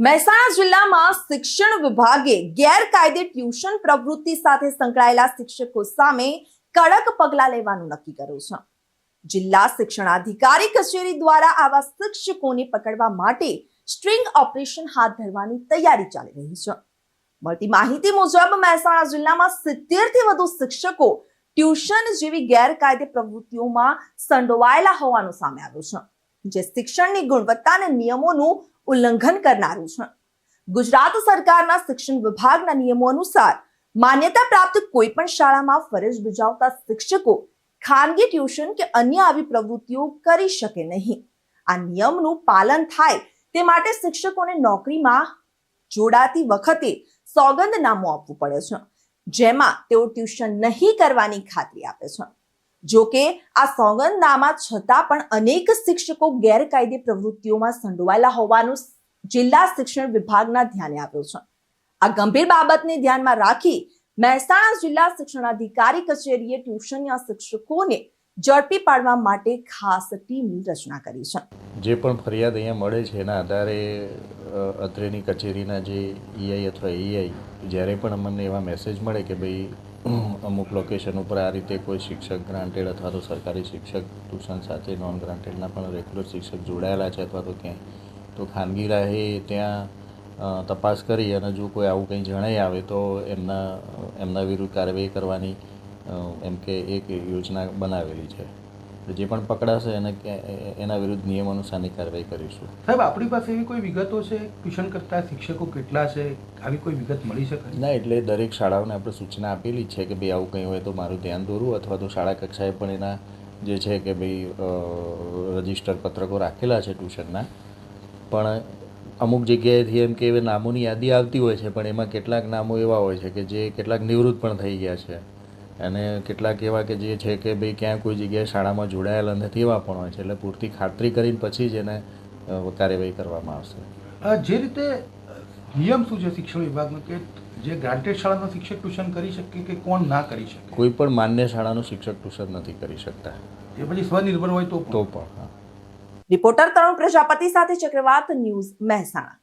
મહેસાણા જિલ્લામાં શિક્ષણ વિભાગે ગેરકાયદે ટ્યુશન પ્રવૃત્તિ સાથે સંકળાયેલા શિક્ષકો સામે કડક પગલાં લેવાનું નક્કી કર્યું છે. જિલ્લા શિક્ષણાધિકારી કચેરી દ્વારા આવા શિક્ષકોને પકડવા માટે સ્ટ્રિંગ ઓપરેશન હાથ ધરવાની તૈયારી ચાલી રહી છે. મળતી માહિતી મુજબ મહેસાણા જિલ્લામાં સિત્તેરથી વધુ શિક્ષકો ટ્યુશન જેવી ગેરકાયદે પ્રવૃત્તિઓમાં સંડોવાયેલા હોવાનું સામે આવ્યું છે, જે શિક્ષણની ગુણવત્તા અને નિયમોનું ઉલ્લંઘન કરનારું છે. ગુજરાત સરકારના શિક્ષણ વિભાગના નિયમો અનુસાર માન્યતા પ્રાપ્ત કોઈ પણ શાળામાં ફરજ બજાવતા શિક્ષકો ખાનગી ટ્યુશન કે અન્ય આવી પ્રવૃત્તિઓ કરી શકે નહીં. આ નિયમનું પાલન થાય તે માટે શિક્ષકોને નોકરીમાં જોડાતી વખતે સોગંદનામું આપવું પડે છે. જેમાં તેઓ ટ્યુશન નહીં કરવાની ખાતરી આપે છે. જો કે આ સોગંદનામા છતાં પણ અનેક શિક્ષકો ગેરકાયદે પ્રવૃત્તિઓમાં સંડોવાયેલા હોવાનું જિલ્લા શિક્ષણ વિભાગના ધ્યાને આવ્યું છે. આ ગંભીર બાબતને ધ્યાનમાં રાખી મહેસાણા જિલ્લા શિક્ષણાધિકારી કચેરીએ ટ્યુશનના શિક્ષકોને ઝડપી પાડવા માટે ખાસ ટીમની રચના કરી છે. જે પણ ફરિયાદ અહીંયા મળે છે, એના આધારે અત્રેની કચેરીના જે ઈઆઈ અથવા એઆઈ જ્યારે પણ અમને એવા મેસેજ મળે કે ભાઈ અમુક લોકેશન ઉપર આ રીતે કોઈ શિક્ષક ગ્રાન્ટેડ અથવા તો સરકારી શિક્ષક ટ્યુશન સાથે નોન ગ્રાન્ટેડના પણ રેગ્યુલર શિક્ષક જોડાયેલા છે અથવા તો ક્યાંય. તો ખાનગી રાહે ત્યાં તપાસ કરી અને જો કોઈ આવું કંઈ જણાઈ આવે તો એમના એમના વિરુદ્ધ કાર્યવાહી કરવાની એમ કે એક યોજના બનાવેલી છે. જે પણ પકડાશે એને એના વિરુદ્ધ નિયમ અનુસારની કાર્યવાહી કરીશું. સાહેબ આપણી પાસે એવી કોઈ વિગતો છે? ટ્યુશન કરતા શિક્ષકો કેટલા છે? આવી કોઈ વિગત મળી શકે? ના એટલે દરેક શાળાઓને આપણે સૂચના આપેલી છે કે ભાઈ આવું કંઈ હોય તો મારું ધ્યાન દોરવું અથવા તો શાળા કક્ષાએ પણ એના જે છે કે ભાઈ રજિસ્ટર રજિસ્ટર પત્રકો રાખેલા છે ટ્યુશનના. પણ અમુક જગ્યાએથી એમ કે એ નામોની યાદી આવતી હોય છે પણ એમાં કેટલાક નામો એવા હોય છે કે જે કેટલાક નિવૃત્ત પણ થઈ ગયા છે. અને કેટલાક એવા કે જે છે કે ભાઈ ક્યાં કોઈ જગ્યાએ શાળામાં જોડાયેલા નથી એવા પણ હોય છે. એટલે પૂરતી ખાતરી કરીને પછી જ એને કાર્યવાહી કરવામાં આવશે. જે રીતે નિયમ શું છે શિક્ષણ વિભાગનો? કે જે ગ્રાન્ટેડ શાળાનો શિક્ષક ટ્યુશન કરી શકે કે કોણ ના કરી શકે? કોઈ પણ માન્ય શાળાનું શિક્ષક ટ્યુશન નથી કરી શકતા. એ પછી સ્વનિર્ભર હોય તો તો પણ રિપોર્ટર તરુણ પ્રજાપતિ સાથે ચક્રવાત ન્યૂઝ મહેસાણા.